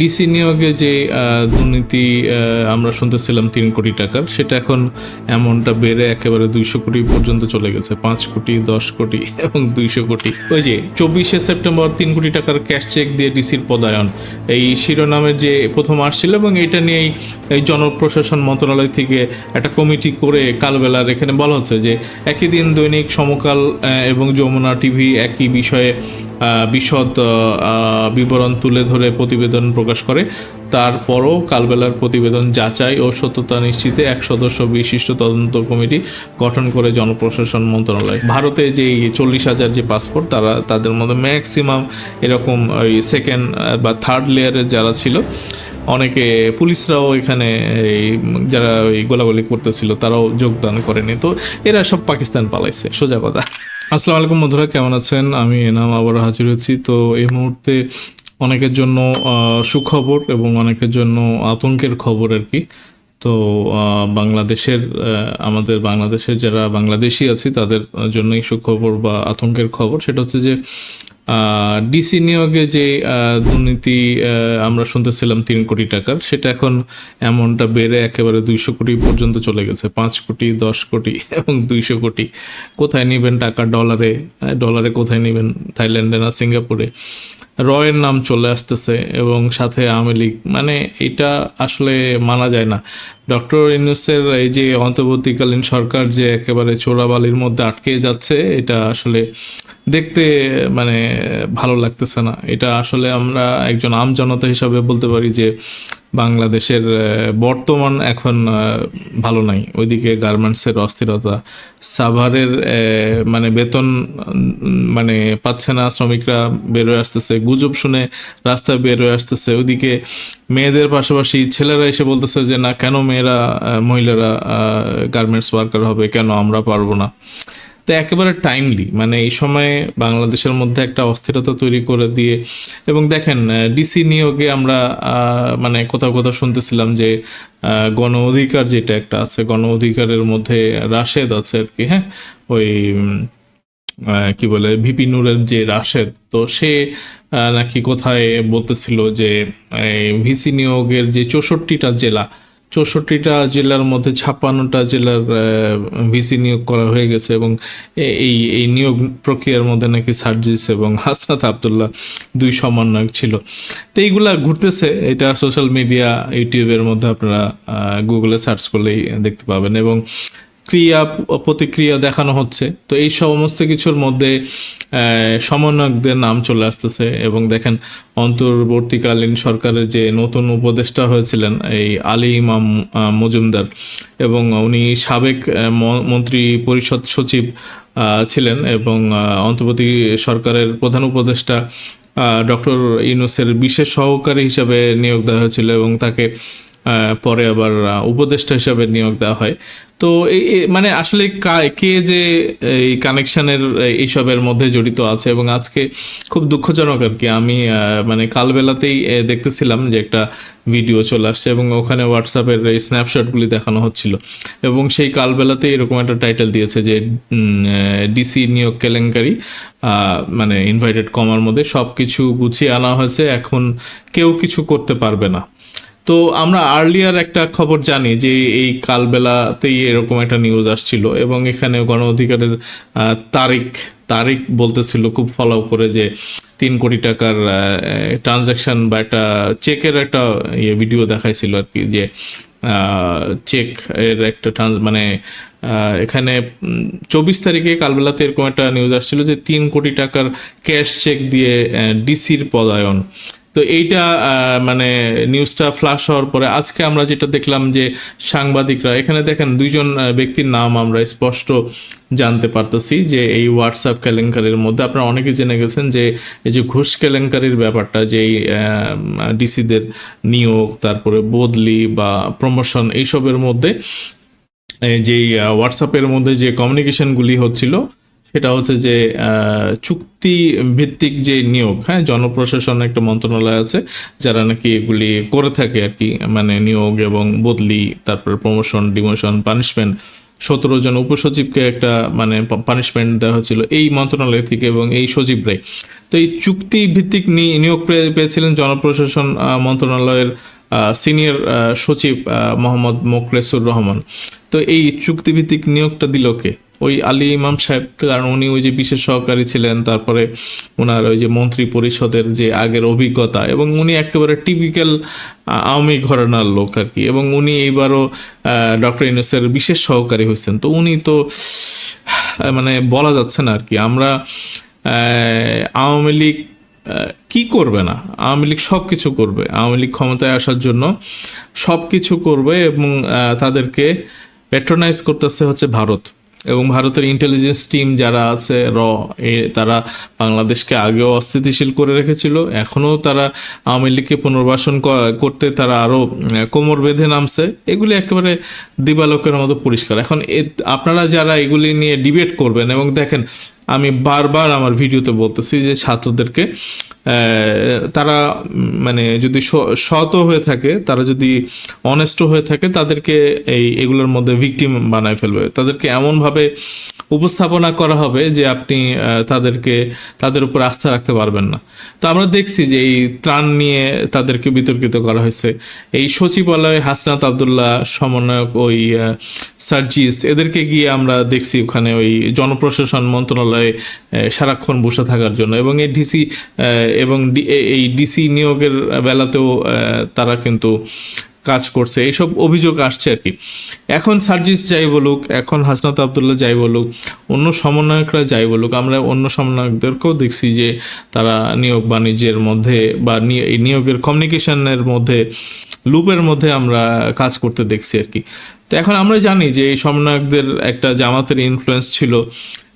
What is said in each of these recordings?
DC নিয়োগে যে দুর্নীতি আমরা শুনতেছিলাম তিন কোটি টাকার, সেটা এখন অ্যামাউন্টটা বেড়ে একেবারে দুইশো কোটি পর্যন্ত চলে গেছে। পাঁচ কোটি, দশ কোটি এবং দুইশো কোটি। ওই যে, চব্বিশে সেপ্টেম্বর তিন কোটি টাকার ক্যাশ চেক দিয়ে ডিসির পদায়ন। এই শিরোনামের যে প্রথম আসছিল এবং এটা নিয়েই এই জনপ্রশাসন মন্ত্রণালয় থেকে একটা কমিটি করে কালবেলার এখানে বলা হচ্ছে যে, একই দিন দৈনিক সমকাল এবং যমুনা টিভি একই বিষয়ে বিশদ বিবরণ তুলে ধরে প্রতিবেদন প্রকাশ করে। তারপরও কালবেলার প্রতিবেদন যাচাই ও সত্যতা নিশ্চিতে এক সদস্য বিশিষ্ট তদন্ত কমিটি গঠন করে জনপ্রশাসন মন্ত্রণালয়। ভারতে যে চল্লিশ হাজার যে পাসপোর্ট, তারা, তাদের মধ্যে ম্যাক্সিমাম এরকম ওই সেকেন্ড বা থার্ড লেয়ারের যারা ছিল, অনেকে পুলিশরাও এখানে যারা ওই গোলাগুলি করতেছিল, তারাও যোগদান করেনি। তো এরা সব পাকিস্তান পালাইছে, সোজা কথা। আসসালামু আলাইকুম বন্ধুরা, কেমন আছেন? আমি এনাম আবার হাজির হয়েছি। তো এই মুহূর্তে অনেকের জন্য সুখবর এবং অনেকের জন্য আতঙ্কের খবর আর কি। তো বাংলাদেশের আমাদের বাংলাদেশের যারা বাংলাদেশি আছি, তাদের জন্যই সুখবর বা আতঙ্কের খবর। সেটা হচ্ছে যে ডিসি নিয়োগে যে দুর্নীতি আমরা শুনতেছিলাম তিন কোটি টাকার, সেটা এখন অ্যামাউন্টটা বেড়ে একেবারে দুইশো কোটি পর্যন্ত চলে গেছে। পাঁচ কোটি, দশ কোটি এবং দুইশো কোটি। কোথায় নেবেন টাকা? ডলারে ডলারে কোথায় নেবেন? থাইল্যান্ডে না সিঙ্গাপুরে? রয়ের নাম চলে আসতেছে এবং সাথে আওয়ামী লীগ। মানে এটা আসলে মানা যায় না। ডক্টর ইউনুসের এই যে অন্তর্বর্তীকালীন সরকার যে একেবারে চোরাবালির মধ্যে আটকে যাচ্ছে, এটা আসলে দেখতে মানে ভালো লাগতেছে না। এটা আসলে আমরা একজন আম জনতা হিসাবে বলতে পারি যে বাংলাদেশের বর্তমান এখন ভালো নাই। ওইদিকে গার্মেন্টসের অস্থিরতা। সাভারের মানে বেতন মানে পাচ্ছে না, শ্রমিকরা বেরোয় আসতেছে। গুজব শুনে রাস্তায় বেরোয় আসতেছে। ওইদিকে মেয়েদের পাশাপাশি ছেলেরা এসে বলতেছে যে, না, কেন মেয়েরা মহিলারা গার্মেন্টস ওয়ার্কার হবে? কেন আমরা পারব না? তো একেবারে টাইমলি মানে এই সময়ে বাংলাদেশের মধ্যে একটা অস্থিরতা তৈরি করে দিয়ে, এবং দেখেন ডিসি নিয়োগে আমরা মানে কোথাও কোথাও শুনতেছিলাম যে গণ অধিকার যেটা একটা আছে, গণ অধিকারের মধ্যে রাশেদ আছে আর কি হ্যাঁ? ওই কি বলে ভিপি নূরের যে রাশেদ, তো সে নাকি কোথায় বলতেছিল যে ভিসি নিয়োগের যে চৌষট্টিটা জেলা চৌষট্টিটা জেলার মধ্যে ছাপ্পান্নটা জেলার ভিসি নিয়োগ করা হয়ে গেছে এবং এই এই নিয়োগ প্রক্রিয়ার মধ্যে নাকি সার্জিস এবং হাসনাত আবদুল্লাহ দুই সমন্বয়ক ছিল। তো এইগুলা ঘুরতেছে, এটা সোশ্যাল মিডিয়া, ইউটিউবের মধ্যে আপনারা গুগলে সার্চ করলেই দেখতে পাবেন এবং ক্রিয়া, প্রতিক্রিয়া দেখানো হচ্ছে। তো এই সমস্ত কিছুর মধ্যে সমন্বয়কদের নাম চলে আসতেছে এবং দেখেন, অন্তর্বর্তীকালীন সরকারের যে নতুন উপদেষ্টা হয়েছিলেন, এই আলী ইমাম মজুমদার এবং উনি সাবেক মন্ত্রী পরিষদ সচিব ছিলেন এবং অন্তর্বর্তী সরকারের প্রধান উপদেষ্টা ডক্টর ইউনুসের বিশেষ সহকারী হিসাবে নিয়োগ দেওয়া হয়েছিল এবং তাকে পরে আবার উপদেষ্টা হিসাবে নিয়োগ দেওয়া হয়। তো এই মানে আসলে কে যে এই কানেকশনের এইসবের মধ্যে জড়িত আছে এবং আজকে খুব দুঃখজনক আর কি। আমি মানে কালবেলাতেই দেখতেছিলাম যে একটা ভিডিও চলে আসছে এবং ওখানে হোয়াটসঅ্যাপের এই স্ন্যাপশটগুলি দেখানো হচ্ছিল। এবং সেই কালবেলাতেই এরকম একটা টাইটেল দিয়েছে যে ডিসি নিয়োগ কেলেঙ্কারি মানে ইনভাইটেড কমার মধ্যে সব কিছু গুছিয়ে আনা হয়েছে। এখন কেউ কিছু করতে পারবে না। তো আমরা আর্লিয়ার একটা খবর জানি যে এই কালবেলাতেই এরকম একটা নিউজ আসছিল এবং এখানে গণ অধিকারের তারিখ তারিখ বলতেছিল খুব ফলো করে যে তিন কোটি টাকার ট্রানজাকশন বা একটা চেকের একটা ইয়ে ভিডিও দেখাইছিল আর কি যে চেক এর একটা ট্রান্স মানে এখানে চব্বিশ তারিখে কালবেলাতে এরকম একটা নিউজ আসছিল যে তিন কোটি টাকার ক্যাশ চেক দিয়ে ডিসির পদায়ন তো এইটা মানে নিউজটা ফ্লাশ হওয়ার পরে আজকে আমরা যেটা দেখলাম যে সাংবাদিকরা, এখানে দেখেন দুইজন ব্যক্তির নাম আমরা স্পষ্ট জানতে পারতেছি যে এই হোয়াটসঅ্যাপ কেলেঙ্কারির মধ্যে। আপনারা অনেকে জেনে গেছেন যে এই যে ঘুষ কেলেঙ্কারির ব্যাপারটা, যে ডিসিদের নিয়োগ, তারপরে বদলি বা প্রমোশন এইসবের মধ্যে যেই হোয়াটসঅ্যাপের মধ্যে যে কমিউনিকেশনগুলি হচ্ছিল সেটা হচ্ছে যে চুক্তি ভিত্তিক যে নিয়োগ হ্যাঁ জনপ্রশাসন একটা মন্ত্রণালয় আছে, যারা নাকি এগুলি করে থাকে আর কি মানে নিয়োগ এবং বদলি, তারপর প্রমোশন ডিমোশন পানিশমেন্ট সতেরো জন উপসচিবকে একটা মানে পানিশমেন্ট দেওয়া হয়েছিল এই মন্ত্রণালয় থেকে এবং এই সচিবরাই। তো এই চুক্তি ভিত্তিক নিয়োগ পেয়ে- পেয়েছিলেন জনপ্রশাসন মন্ত্রণালয়ের সিনিয়র সচিব মোহাম্মদ মোকলেসুর রহমান। তো এই চুক্তিভিত্তিক নিয়োগটা দিল কে? ওই আলী ইমাম সাহেব কারণ উনি ওই যে বিশেষ সহকারী ছিলেন, তারপরে ওনার ওই যে মন্ত্রী পরিষদের যে আগের অভিজ্ঞতা, এবং উনি একেবারে টিপিক্যাল আওয়ামী ঘরানার লোক আর কি, এবং উনি এইবারও ডক্টর ইউনুসের বিশেষ সহকারী হয়েছেন। তো উনি তো মানে বলা যাচ্ছে না আর কি, আমরা আওয়ামী লীগ কি করবে না? আওয়ামী লীগ সব কিছু করবে। আওয়ামী লীগ ক্ষমতায় আসার জন্য সব কিছু করবে এবং তাদেরকে প্যাট্রোনাইজ করতেছে হচ্ছে ভারত। এবং ভারতের ইন্টেলিজেন্স টিম যারা আছে, র, এ, তারা বাংলাদেশকে আগেও অস্থিতিশীল করে রেখেছিল। এখনও তারা আওয়ামী লীগকে পুনর্বাসন করতে তারা আরও কোমর বেঁধে নামছে। এগুলি একেবারে দিবালোকের মতো পরিষ্কার। এখন আপনারা যারা এগুলি নিয়ে ডিবেট করবেন এবং দেখেন আমি বারবার আমার ভিডিওতে বলতেছি যে ছাত্রদেরকে তারা মানে যদি স- সৎ হয়ে থাকে, তারা যদি অনেস্ট হয়ে থাকে, তাদেরকে এই, এগুলোর মধ্যে ভিকটিম বানায় ফেলবে। তাদেরকে এমনভাবে উপস্থাপনা করা হবে যে আপনি তাদেরকে, তাদের উপর আস্থা রাখতে পারবেন না। তো আমরা দেখছি যে এই ত্রাণ নিয়ে তাদেরকে বিতর্কিত করা হয়েছে। এই সচিবালয়ে হাসনাত আবদুল্লাহ সমন্বয়ক ওই সার্জিস এদেরকে গিয়ে আমরা দেখছি ওখানে ওই জনপ্রশাসন মন্ত্রণালয়ে সারাক্ষণ বসে থাকার জন্য। এবং এই ডিসি এবং এই ডিসি নিয়োগের বেলাতেও তারা কিন্তু কাজ করছে এইসব অভিযোগ আসছে আর কি। এখন সার্জিস যাই বলুক, এখন হাসনাত আবদুল্লাহ যাই বলুক, অন্য সমন্বয়করা যাই বলুক, আমরা অন্য সমন্বয়কদেরকেও দেখছি যে তারা নিয়োগ বাণিজ্যের মধ্যে বা নিয়োগের কমিউনিকেশনের মধ্যে লুপের মধ্যে আমরা কাজ করতে দেখছি আর কি। তো এখন আমরা জানি যে এই সমন্বয়কদের একটা জামাতের ইনফ্লুয়েন্স ছিল,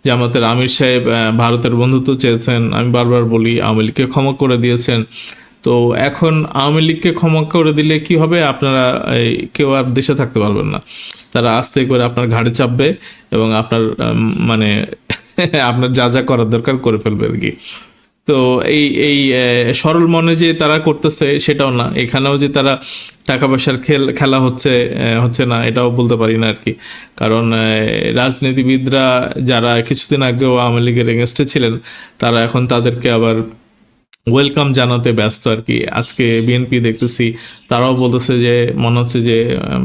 জামাতের আমির সাহেব ভারতের বন্ধুত্ব চেয়েছেন, আমি বারবার বলি, আওয়ামী লীগকে ক্ষমা করে দিয়েছেন তো এখন আওয়ামী লীগকে ক্ষমা করে দিলে কি হবে? আপনারা কেউ আর দেশে থাকতে পারবেন না। তারা আস্তে করে আপনার ঘাড়ে চাপবে এবং আপনার মানে আপনার যা যা করার দরকার করে ফেলবে আর কি। তো এই এই সরল মনে যে তারা করতেছে সেটাও না। এখানেও যে তারা টাকা পয়সার খেল, খেলা হচ্ছে হচ্ছে না, এটাও বলতে পারি না আর কি। কারণ রাজনীতিবিদরা যারা কিছুদিন আগেও আওয়ামী লীগের এগেনস্টে ছিলেন, তারা এখন তাদেরকে আবার ওয়েলকাম জানাতে ব্যস্ত আর কি। আজকে বিএনপি দেখতেছি, তারাও বলতেছে যে, মনে হচ্ছে যে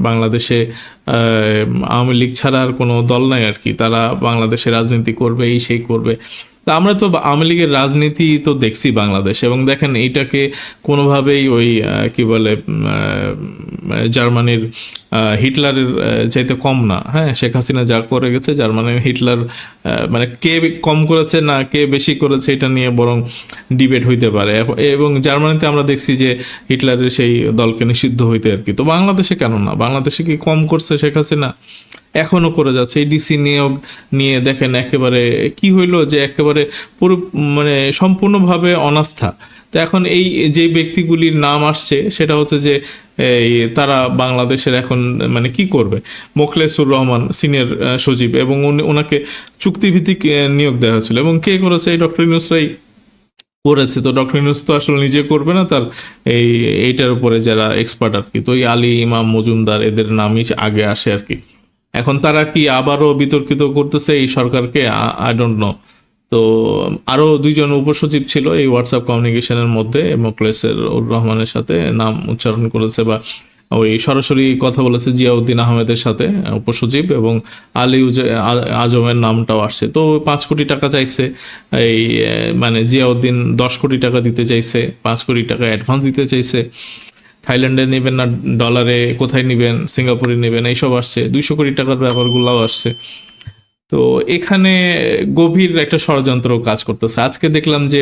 বাংলাদেশে আওয়ামী লীগ ছাড়া আর কোনো দল নাই আর কি। তারা বাংলাদেশে রাজনীতি করবে, এই সেই করবে। তা আমরা তো আওয়ামী লীগের রাজনীতি তো দেখছি বাংলাদেশ। এবং দেখেন, এইটাকে কোনোভাবেই ওই কি বলে জার্মানির হিটলারের চাইতে কম না। হ্যাঁ শেখ হাসিনা যা করে গেছে জার্মানির হিটলার মানে কে কম করেছে না কে বেশি করেছে এটা নিয়ে বরং ডিবেট হইতে পারে। এবং জার্মানিতে আমরা দেখছি যে হিটলারের সেই দলকে নিষিদ্ধ হইতে আর কি। তো বাংলাদেশে কেন না? বাংলাদেশে কি কম করছে শেখ হাসিনা? এখনও করে যাচ্ছে। এই ডিসি নিয়োগ নিয়ে দেখেন একেবারে কি হইল যে একেবারে পুরো মানে সম্পূর্ণভাবে অনাস্থা। তো এখন এই যে ব্যক্তিগুলির নাম আসছে, সেটা হচ্ছে যে এই তারা বাংলাদেশের এখন মানে কি করবে? মোখলেসুর রহমান, সিনিয়র সচিব, এবং ওনাকে চুক্তিভিত্তিক নিয়োগ দেওয়া হয়েছিল। এবং কে করেছে এই ডক্টর ইউনুসরাই? করেছে তো ডক্টর ইউনুস তো আসলে নিজে করবে না, তার এই, এইটার উপরে যারা এক্সপার্ট আর কি। তো এই আলী, ইমাম, মজুমদার, এদের নামই আগে আসে আর কি। এখন তারা কি আবারও বিতর্কিত করতেছে এই সরকারকে? আই ডোন্ট নো তো আরও দুইজন উপসচিব ছিল এই হোয়াটসঅ্যাপ কমিউনিকেশনের মধ্যে, মোকলেসের উর রহমানের সাথে নাম উচ্চারণ করেছে বা ওই সরাসরি কথা বলেছে জিয়াউদ্দিন আহমেদের সাথে, উপসচিব এবং আলী আজমের নামটাও আসছে। তো পাঁচ কোটি টাকা চাইছে, এই মানে জিয়াউদ্দিন দশ কোটি টাকা দিতে চাইছে, পাঁচ কোটি টাকা অ্যাডভান্স দিতে চাইছে। থাইল্যান্ডে নেবেন না ডলারে কোথায় নেবেন, সিঙ্গাপুরে নেবেন, এইসব আসছে। দুইশো কোটি টাকার ব্যাপারগুলোও আসছে। তো এখানে গভীর একটা ষড়যন্ত্র কাজ করতেছে। আজকে দেখলাম যে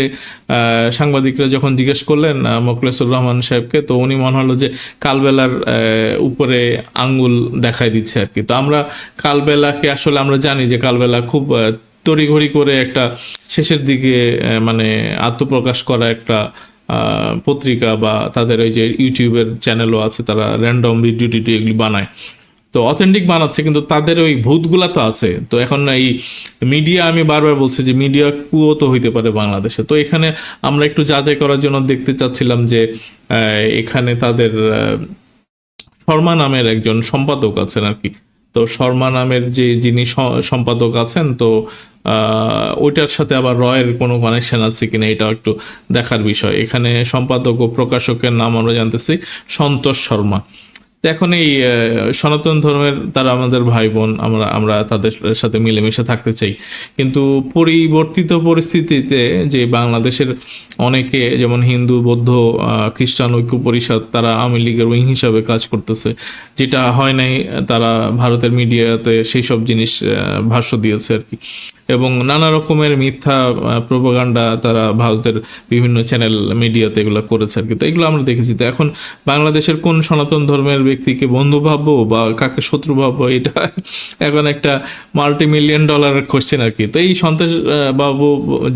সাংবাদিকরা যখন জিজ্ঞেস করলেন আহ, মোখলেসুর রহমান সাহেবকে তো উনি মনে হলো যে কালবেলার উপরে আঙ্গুল দেখাই দিচ্ছে আর কি। তো আমরা কালবেলাকে আসলে আমরা জানি যে কালবেলা খুব তড়িঘড়ি করে একটা শেষের দিকে মানে আত্মপ্রকাশ করা একটা পত্রিকা বা তাদের ওই যে ইউটিউবের চ্যানেলও আছে তারা র্যান্ডম ভিডিও টিডিও এগুলি বানায়। তো অথেন্টিক বানাচ্ছে, কিন্তু তাদের ওই ভূতগুলা তো আছে। তো এখন এই মিডিয়া আমি বারবার বলছি যে মিডিয়া কুয়ো তো হইতে পারে বাংলাদেশে। তো এখানে আমরা একটু যাচাই করার জন্য দেখতে চাচ্ছিলাম যে এখানে তাদের শর্মা নামের একজন সম্পাদক আছেন আর কি। তো শর্মা নামের যে যিনি সম্পাদক আছেন, তো ওইটার সাথে আবার রয়ের কোনো কানেকশন আছে কিনা এটা একটু দেখার বিষয়। এখানে সম্পাদক ও প্রকাশকের নাম আমরা জানতেছি, সন্তোষ শর্মা। এখন এই সনাতন ধর্মের তারা আমাদের ভাই বোন আমরা আমরা তাদের সাথে মিলেমিশে থাকতে চাই। কিন্তু পরিবর্তিত পরিস্থিতিতে যে বাংলাদেশের অনেকে, যেমন হিন্দু, বৌদ্ধ খ্রিস্টান ঐক্য পরিষদ, তারা আওয়ামী লীগের উইং হিসাবে কাজ করতেছে। যেটা হয় নাই, তারা ভারতের মিডিয়াতে সেই সব জিনিস ভাষ্য দিয়েছে আর কি। এবং নানা রকমের মিথ্যা প্রোপাগান্ডা তারা ভারতের বিভিন্ন চ্যানেল মিডিয়াতে এগুলো করেছে আর কি। তো এগুলো আমরা দেখেছি। তো এখন বাংলাদেশের কোন সনাতন ধর্মের ব্যক্তিকে বন্ধু ভাববো বা কাকে শত্রু ভাববো, এটা এখন একটা মাল্টি মিলিয়ন ডলারের কোশ্চেন আর কি। তো এই সন্তোষ বাবু,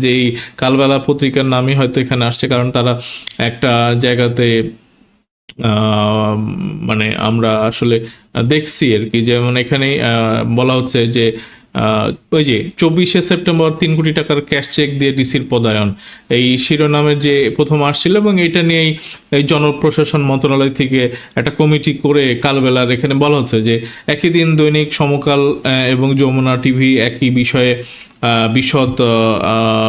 যে এই কালবেলা পত্রিকার নামই হয়তো এখানে আসছে, কারণ তারা একটা জায়গাতে মানে আমরা আসলে দেখছি আর কি। যেমন এখানে বলা হচ্ছে যে ওই যে চব্বিশে সেপ্টেম্বর তিন কোটি টাকার ক্যাশ চেক দিয়ে ডিসির পদায়ন। এই শিরোনামের যে প্রথম আসছিল এবং এটা নিয়েই এই জনপ্রশাসন মন্ত্রণালয় থেকে একটা কমিটি করে কালবেলার এখানে বলা হচ্ছে যে একই দিন দৈনিক সমকাল এবং যমুনা টিভি একই বিষয়ে বিশদ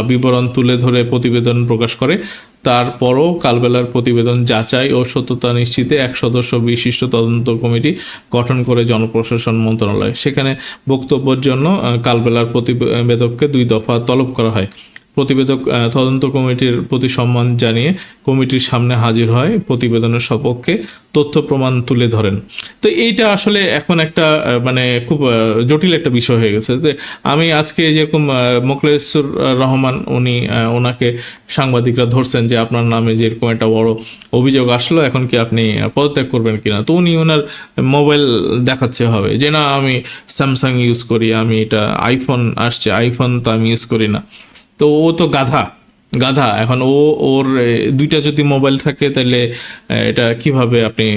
বিবরণ তুলে ধরে প্রতিবেদন প্রকাশ করে। তারপরও কালবেলার প্রতিবেদন যাচাই ও সত্যতা নিশ্চিতে এক সদস্য বিশিষ্ট তদন্ত কমিটি গঠন করে জনপ্রশাসন মন্ত্রণালয়। সেখানে বক্তব্যের জন্য কালবেলার প্রতিবেদককে দুই দফা তলব করা হয়। প্রতিবেদক তদন্ত কমিটির প্রতি সম্মান জানিয়ে কমিটির সামনে হাজির হয়, প্রতিবেদনের সপক্ষে তথ্য প্রমাণ তুলে ধরেন। তো এইটা আসলে এখন একটা মানে খুব জটিল একটা বিষয় হয়ে গেছে যে আমি আজকে যেরকম মোখলেসুর রহমান উনি ওনাকে সাংবাদিকরা ধরছেন যে আপনার নামে যেরকম একটা বড় অভিযোগ আসলো, এখন কি আপনি পদত্যাগ করবেন কিনা? তো উনি ওনার মোবাইল দেখাচ্ছে হবে যে না, আমি স্যামসাং ইউজ করি, আমি এটা আইফোন আসছে আইফোন তো আমি ইউজ করি না। তো ও তো গাধা গাধা। এখন ও, ওর দুইটা যদি মোবাইল থাকে তাহলে এটা কীভাবে আপনি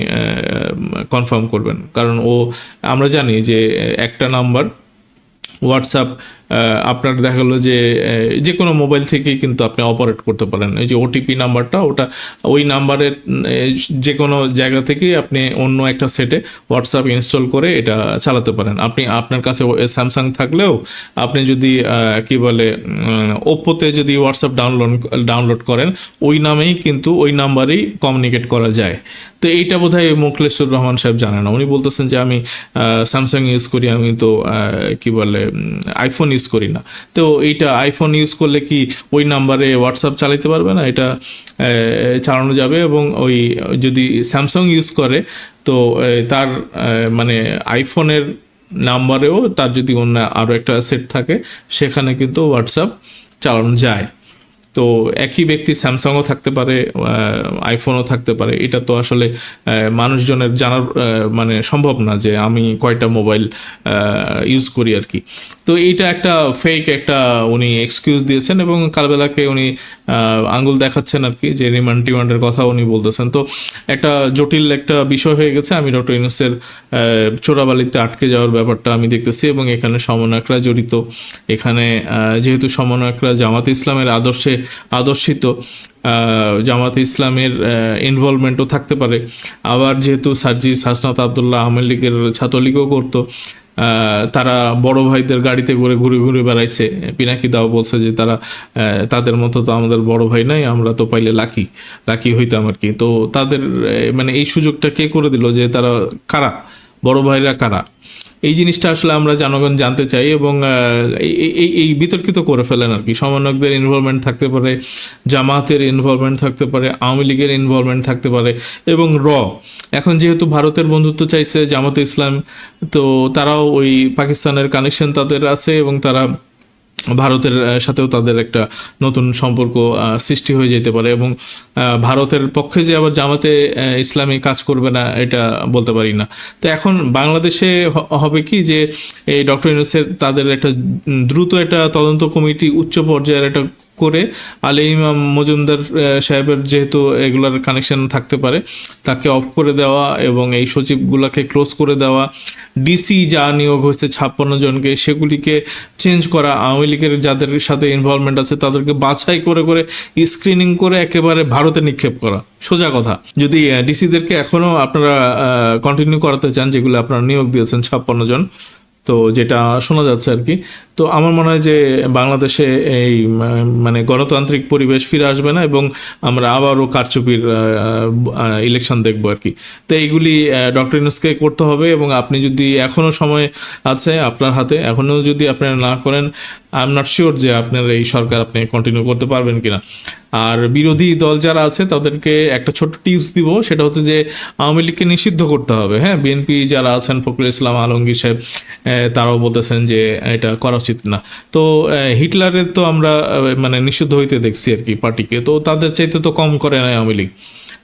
কনফার্ম করবেন? কারণ ও, আমরা জানি যে, একটা নাম্বার হোয়াটসঅ্যাপ আপনার দেখা গেলো যে যে কোনো মোবাইল থেকেই কিন্তু আপনি অপারেট করতে পারেন। এই যে ওটিপি নাম্বারটা, ওটা, ওই নাম্বারের যে কোনো জায়গা থেকেই আপনি অন্য একটা সেটে হোয়াটসঅ্যাপ ইনস্টল করে এটা চালাতে পারেন। আপনি, আপনার কাছে স্যামসাং থাকলেও আপনি যদি কি বলে ওপ্পোতে যদি হোয়াটসঅ্যাপ ডাউনলোড ডাউনলোড করেন, ওই নামেই কিন্তু ওই নাম্বারেই কমিউনিকেট করা যায়। তো এইটা বোধ হয় মোখলেশ্বর রহমান সাহেব জানে না। উনি বলতেছেন যে আমি স্যামসাং ইউজ করি, আমি তো কি বলে আইফোন ইউজ করি না। তো এইটা আইফোন ইউজ করলে কি ওই নাম্বারে হোয়াটসঅ্যাপ চালাতে পারবে না? এটা চালানো যাবে এবং ওই, যদি স্যামসাং ইউজ করে, তো তার মানে আইফোনের নাম্বারেও তার যদি অন্য আরও একটা সেট থাকে, সেখানে কিন্তু হোয়াটসঅ্যাপ চালানো যায়। তো একই ব্যক্তি স্যামসাংও থাকতে পারে আইফোনও থাকতে পারে। এটা তো আসলে মানুষজনের জানার মানে সম্ভব না যে আমি কয়টা মোবাইল ইউজ করি আর কি। তো এইটা একটা ফেক একটা উনি এক্সকিউজ দিয়েছেন এবং কালবেলাকে উনি আঙ্গুল দেখাচ্ছেন আর কি, যে রিমান্ড টিমান্ডের কথা উনি বলতেছেন। তো একটা জটিল একটা বিষয় হয়ে গেছে। আমি ডক্টর ইউনুসের চোরাবালিতে আটকে যাওয়ার ব্যাপারটা আমি দেখতেছি এবং এখানে সমন্বয়করা জড়িত। এখানে যেহেতু সমন্বয়করা জামাত ইসলামের আদর্শে আদর্শিত জামাত ইসলামের ইনভলভমেন্টও থাকতে পারে। আবার যেহেতু সার্জিস হাসনাত আবদুল্লাহ আওয়ামী লীগের ছাত্রলীগও করতো তারা বড় ভাইদের গাড়িতে করে ঘুরে ঘুরে বেড়াইছে। পিনাকি দাও বলছে যে তারা তাদের মতো তো আমাদের বড় ভাই নাই, আমরা তো পাইলে লাকি লাকি হইতাম আর কি। তো তাদের মানে এই সুযোগটা কে করে দিল যে তারা কারা? বড় ভাইরা কারা? এই জিনিসটা আসলে আমরা জনগণ জানতে চাই এবং এই- এই- বিতর্কিত করে ফেলেন আর কি। সমন্বয়কদের ইনভলভমেন্ট থাকতে পারে, জামাতের ইনভলভমেন্ট থাকতে পারে, আওয়ামী লীগের ইনভলভমেন্ট থাকতে পারে এবং র। এখন যেহেতু ভারতের বন্ধুত্ব চাইছে জামাত ইসলাম, তো তারাও ওই পাকিস্তানের কানেকশন তাদের আছে এবং তারা ভারতের সাথেও তাদের একটা নতুন সম্পর্ক সৃষ্টি হয়ে যেতে পারে এবং ভারতের পক্ষে যে আবার জামাতে ইসলামী কাজ করবে না, এটা বলতে পারি না। তো এখন বাংলাদেশে হবে কি যে, এই ডক্টর ইউনুসের তাদের একটা দ্রুত একটা তদন্ত কমিটি, উচ্চ পর্যায়ের একটা করে আলী ইমাম মজুমদার সাহেবের যেহেতু এগুলার কানেকশন থাকতে পারে, তাকে অফ করে দেওয়া এবং এই সচিবগুলোকে ক্লোজ করে দেওয়া ডিসি যা নিয়োগ হয়েছে ছাপ্পান্ন জনকে, সেগুলিকে চেঞ্জ করা, আওয়ামী লীগের যাদের সাথে ইনভলভমেন্ট আছে তাদেরকে বাছাই করে করে স্ক্রিনিং করে একেবারে ভারতে নিক্ষেপ করা। সোজা কথা। যদি ডিসিদেরকে এখনও আপনারা কন্টিনিউ করাতে চান, যেগুলো আপনারা নিয়োগ দিয়েছেন ছাপ্পান্ন জন, তো যেটা শোনা যাচ্ছে আর কি তো আমার মনে হয় যে বাংলাদেশে এই মানে গণতান্ত্রিক পরিবেশ ফিরে আসবে না এবং আমরা আবারও কারচুপির ইলেকশন দেখব আর কি। তো এইগুলি ডক্টর ইউনুসকে করতে হবে এবং আপনি যদি এখনও সময় আছে আপনার হাতে, এখনও যদি আপনারা না করেন আই এম নট শিওর যে আপনার এই সরকার আপনি কন্টিনিউ করতে পারবেন কিনা। আর বিরোধী দল যারা আছে তাদেরকে একটা ছোট্ট টিপস দিব, সেটা হচ্ছে যে আওয়ামী লীগকে নিষিদ্ধ করতে হবে। হ্যাঁ বিএনপি যারা আছেন, ফখরুল ইসলাম, আলমগীর সাহেব তারাও বলতেছেন যে এটা করা উচিত। না। তো হিটলারের তো আমরা মানে নিষিদ্ধ হইতে দেখছি আর কি পার্টিকে। তো তাদের চাইতে তো কম করে না আওয়ামী লীগ।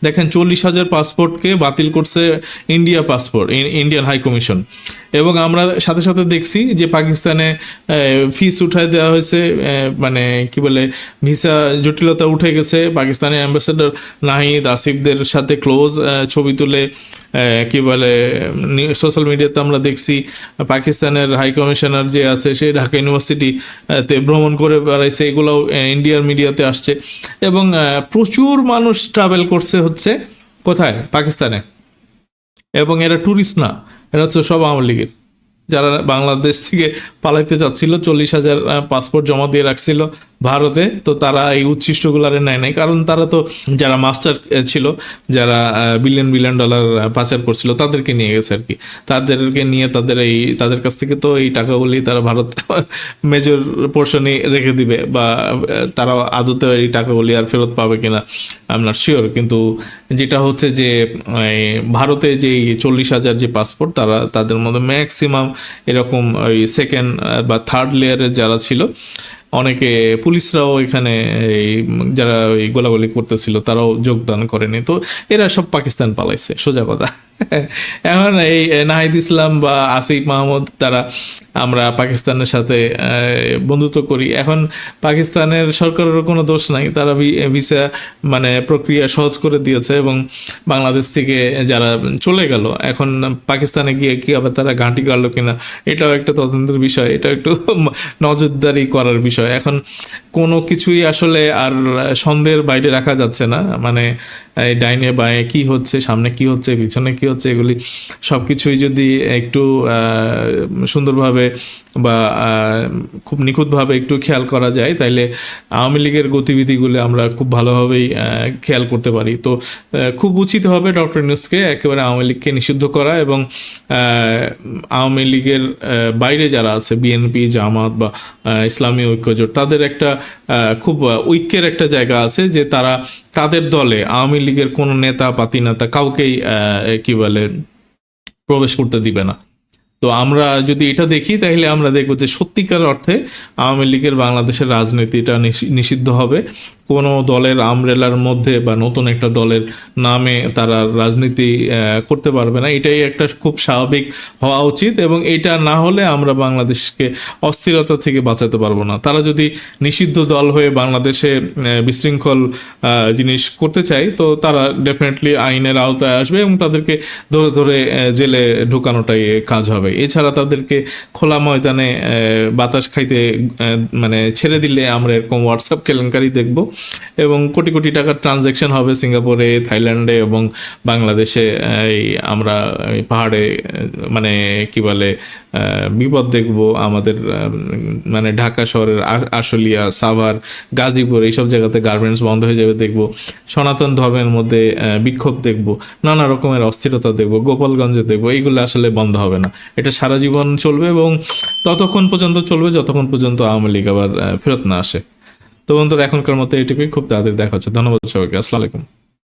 দেখেন চল্লিশ হাজার পাসপোর্টকে বাতিল করছে India passport Indian high commission এবং আমরা সাথে সাথে দেখছি যে পাকিস্তানে ফিস উঠায় দেওয়া হয়েছে মানে কি বলে ভিসা জটিলতা উঠে গেছে। পাকিস্তানের অ্যাম্বাসেডর নাহিদ আসিফদের সাথে ক্লোজ ছবি তুলে কি বলে সোশ্যাল মিডিয়াতে আমরা দেখছি পাকিস্তানের হাই কমিশনার যে আছে সে ঢাকা ইউনিভার্সিটি আহ, তে ভ্রমণ করে বেড়াইছে। এগুলোও ইন্ডিয়ার মিডিয়াতে আসছে। এবং প্রচুর মানুষ ট্রাভেল করছে হচ্ছে কোথায়? পাকিস্তানে। এবং এরা ট্যুরিস্ট না। এরা হচ্ছে সব আওয়ামী লীগের। যারা বাংলাদেশ থেকে পালাইতে চাচ্ছিল, চল্লিশ হাজার পাসপোর্ট জমা দিয়ে রাখছিল ভারতে, তো তারা এই উচ্ছিষ্টগুলারে নেয় নাই। কারণ তারা তো যারা মাস্টার ছিল, যারা বিলিয়ন বিলিয়ন ডলার পাচার করছিল, তাদেরকে নিয়ে গেছে আর কি তাদেরকে নিয়ে তাদের এই, তাদের কাছ থেকে তো এই টাকাগুলি তারা ভারত মেজর পোর্শনে রেখে দিবে, বা তারা আদতে এই টাকাগুলি আর ফেরত পাবে কিনা আই নট শিওর কিন্তু যেটা হচ্ছে যে ভারতে যেই চল্লিশ হাজার যে পাসপোর্ট তারা, তাদের মধ্যে ম্যাক্সিমাম এরকম ওই সেকেন্ড বা থার্ড লেয়ারের যারা ছিল অনেকে পুলিশরাও এখানে এই যারা ওই গোলাগুলি করতেছিল, তারাও যোগদান করেনি। তো এরা সব পাকিস্তান পালাইছে, সোজা কথা। এখন এই নাহিদ ইসলাম বা আসিফ মাহমুদ, তারা আমরা পাকিস্তানের সাথে বন্ধুত্ব করি। এখন পাকিস্তানের সরকারেরও কোনো দোষ নাই। তারা ভিসা মানে প্রক্রিয়া সহজ করে দিয়েছে এবং বাংলাদেশ থেকে যারা চলে গেল, এখন পাকিস্তানে গিয়ে কি আবার তারা ঘাঁটি কাটলো কিনা, এটাও একটা তদন্তের বিষয়। এটা একটু নজরদারি করার বিষয়। এখন কোনো কিছুই আসলে আর সন্দেহের বাইরে রাখা যাচ্ছে না। মানে ডাইনে বাঁয়ে কি হচ্ছে, সামনে কি হচ্ছে, পিছনে কি হচ্ছে এগুলি সব কিছুই যদি একটু সুন্দরভাবে বা খুব নিখুঁতভাবে একটু খেয়াল করা যায়, তাইলে আওয়ামী লীগের গতিবিধিগুলো আমরা খুব ভালোভাবেই খেয়াল করতে পারি। তো খুব উচিত হবে ডক্টর নিউজকে একেবারে আওয়ামী লীগকে নিষিদ্ধ করা এবং আওয়ামী লীগের বাইরে যারা আছে, বিএনপি, জামাত বা ইসলামী ঐক্যজোট, তাদের একটা খুব ঐক্যের একটা জায়গা আছে যে তারা, তাদের দলে আওয়ামী লীগের কোনো নেতা পাতি নেতা কাউকেই কি বলে প্রবেশ করতে দিবে না। তো আমরা যদি এটা দেখি, তাহলে আমরা দেখব যে সত্যিকার অর্থে আওয়ামী লীগের বাংলাদেশের রাজনীতিটা নিষি- নিষিদ্ধ হবে। কোনো দলের আমরেলার মধ্যে বা নতুন একটা দলের নামে তারা রাজনীতি করতে পারবে না। এটাই একটা খুব স্বাভাবিক হওয়া উচিত এবং এটা না হলে আমরা বাংলাদেশকে অস্থিরতা থেকে বাঁচাতে পারব না। তারা যদি নিষিদ্ধ দল হয়ে বাংলাদেশে বিশৃঙ্খল জিনিস করতে চায়, তো তারা ডেফিনেটলি আইনের আওতায় আসবে এবং তাদেরকে ধরে ধরে জেলে ঢুকানোটাই কাজ হবে। এছাড়া তাদেরকে খোলা ময়দানে বাতাস খাইতে মানে ছেড়ে দিলে আমরা এরকম হোয়াটসঅ্যাপ কেলেঙ্কারি দেখব। এবং কোটি কোটি টাকার ট্রানজ্যাকশন হবে সিঙ্গাপুরে, থাইল্যান্ডে এবং বাংলাদেশে। এই আমরা পাহাড়ে মানে কি বলে বিপদ দেখব, আমাদের মানে ঢাকা শহরের আশুলিয়া, সাভার, গাজীপুর, এইসব জায়গাতে গার্মেন্টস বন্ধ হয়ে যাবে দেখব। সনাতন ধর্মের মধ্যে বিক্ষোভ দেখব, নানা রকমের অস্থিরতা দেখব, গোপালগঞ্জে দেখব, এইগুলো আসলে বন্ধ হবে না। এটা সারা জীবন চলবে এবং ততক্ষণ পর্যন্ত চলবে, যতক্ষণ পর্যন্ত আওয়ামী লীগ আবার ফেরত না আসে। তো বন্ধুরা, এখনকার মতো এটুকুই খুব তাড়াতাড়ি দেখা হচ্ছে। ধন্যবাদ সবাইকে, আসসালামু আলাইকুম।